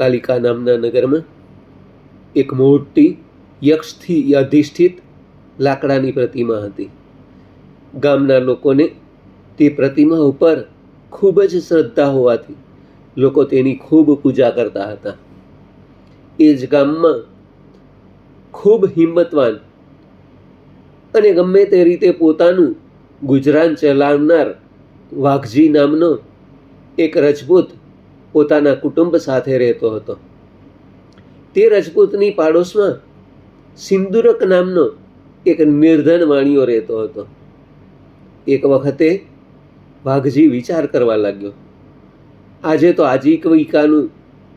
કાલિકા નામના નગરમાં એક મોટી યક્ષથી અધિષ્ઠિત લાકડાની પ્રતિમા હતી. ગામના લોકોને તે પ્રતિમા ઉપર ખૂબ જ શ્રદ્ધા હોવાથી લોકો તેની ખૂબ પૂજા કરતા હતા. એ જ ગામમાં ખૂબ હિંમતવાન અને ગમે તે રીતે પોતાનું ગુજરાન ચલાવનાર વાઘજી નામનો એક રજપૂત પોતાના કુટુંબ સાથે રહેતો હતો. તે રજપૂતની પાડોશમાં સિંદુરક નામનો એક નિર્ધન વાણિયો રહેતો હતો. એક વખતે વાઘજી વિચાર કરવા લાગ્યો, આજે તો આજીવિકાનું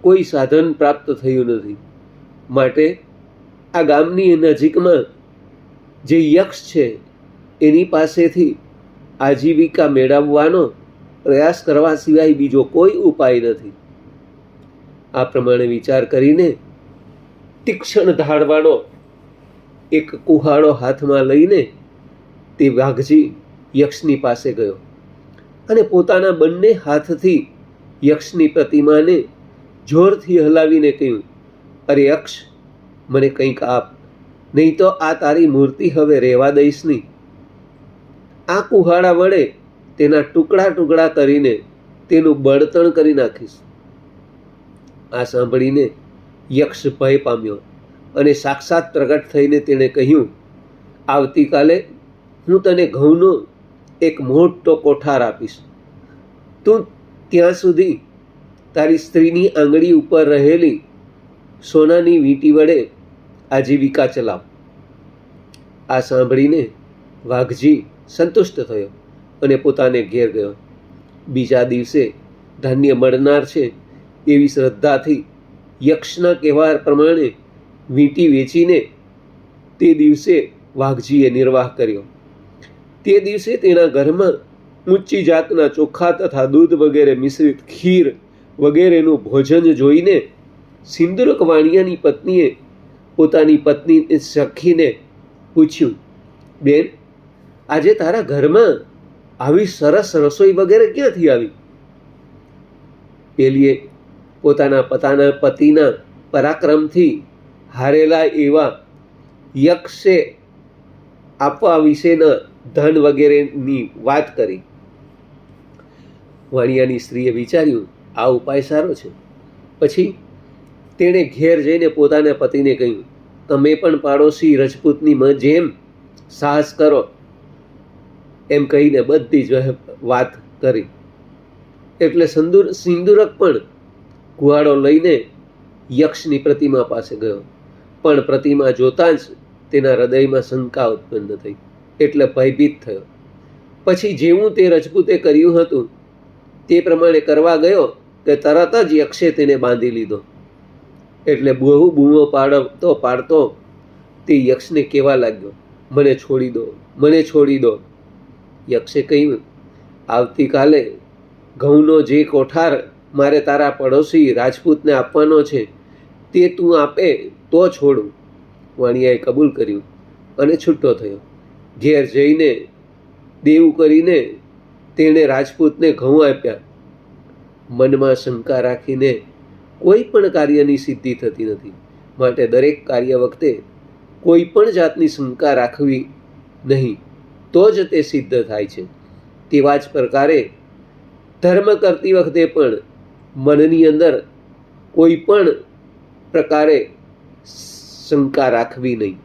કોઈ સાધન પ્રાપ્ત થયું નથી. માટે આ ગામની નજીકમાં જે યક્ષ છે, એની પાસેથી આજીવિકા મેળવવાનો પ્રયાસ કરવા સિવાય બીજો કોઈ ઉપાય નથી. આ પ્રમાણે વિચાર કરીને તીક્ષ્ણ ધાડવાનો એક કુહાડો હાથમાં લઈને તે વાઘજી યક્ષની પાસે ગયો અને પોતાના બંને હાથથી યક્ષની પ્રતિમાને જોરથી હલાવીને કહ્યું, અરે યક્ષ મને કંઈક આપ, નહીં તો આ તારી મૂર્તિ હવે રહેવા દઈશ નહીં. આ કુહાડા વડે તેના ટુકડા ટુકડા કરીને તેનું બળતણ કરી નાખીશ. આ સાંભળીને યક્ષ ભય પામ્યો અને સાક્ષાત પ્રગટ થઈને તેણે કહ્યું, આવતીકાલે હું તને ઘઉંનો એક મોટો કોઠાર આપીશ. તું ત્યાં સુધી તારી સ્ત્રીની આંગળી ઉપર રહેલી સોનાની વીંટી વડે આજીવિકા ચલાવ. આ સાંભળીને વાઘજી સંતુષ્ટ થયો. અને પોતાને ઘેર ગયો. બીજા દિવસે ધાન્ય મળનાર છે એવી શ્રદ્ધાથી યક્ષના કહેવા પ્રમાણે વીંટી વેચીને તે દિવસે વાઘજીએ નિર્વાહ કર્યો. તે દિવસે તેના ઘરમાં ઊંચી જાતના ચોખા તથા દૂધ વગેરે મિશ્રિત ખીર વગેરેનું ભોજન જોઈને સિંદુરક વાણિયાની પત્નીએ પોતાની પત્ની સખીને પૂછ્યું, બેન, આજે તારા ઘરમાં આવી સરસ રસોઈ વગેરે ક્યાંથી આવી? પેલીએ પોતાના પતાના પતિના પરાક્રમથી હારેલા એવા યક્ષે આપવા વિશેના ધન વગેરેની વાત કરી. વાણિયાની સ્ત્રીએ વિચાર્યું, આ ઉપાય સારો છે. પછી તેણે ઘેર જઈને પોતાના પતિને કહ્યું, તમે પણ પાડોશી રજપૂતની જેમ સાહસ કરો. એમ કહીને બધી જ વાત કરી. એટલે સંદુર સિંદુરક પણ કુહાડો લઈને યક્ષની પ્રતિમા પાસે ગયો. પણ પ્રતિમા જોતાં જ તેના હૃદયમાં શંકા ઉત્પન્ન થઈ, એટલે ભયભીત થયો. પછી જેવું તે રજપૂતે કર્યું હતું, તે પ્રમાણે કરવા ગયો કે તરત જ યક્ષે તેને બાંધી લીધો. એટલે બહુ બૂમો પાડતો પાડતો તે યક્ષને કહેવા લાગ્યો, મને છોડી દો, મને છોડી દો. યક્ષે કહ્યું, આવતીકાલે ઘઉંનો જે કોઠાર મારે તારા પડોશી રાજપૂતને આપવાનો છે, તે તું આપે તો છોડું. વાણિયાએ કબૂલ કર્યું અને છૂટો થયો. ઘેર જઈને દેવું કરીને તેણે રાજપૂતને ઘઉં આપ્યા. મનમાં શંકા રાખીને કોઈ પણ કાર્યની સિદ્ધિ થતી નથી. માટે દરેક કાર્ય વખતે કોઈ પણ જાતની શંકા રાખવી નહીં. તો જ તે સિદ્ધ થાય છે. તેવા જ પ્રકારે ધર્મ કરતી વખતે પણ મનની અંદર કોઈ પણ પ્રકારે શંકા રાખવી નહીં.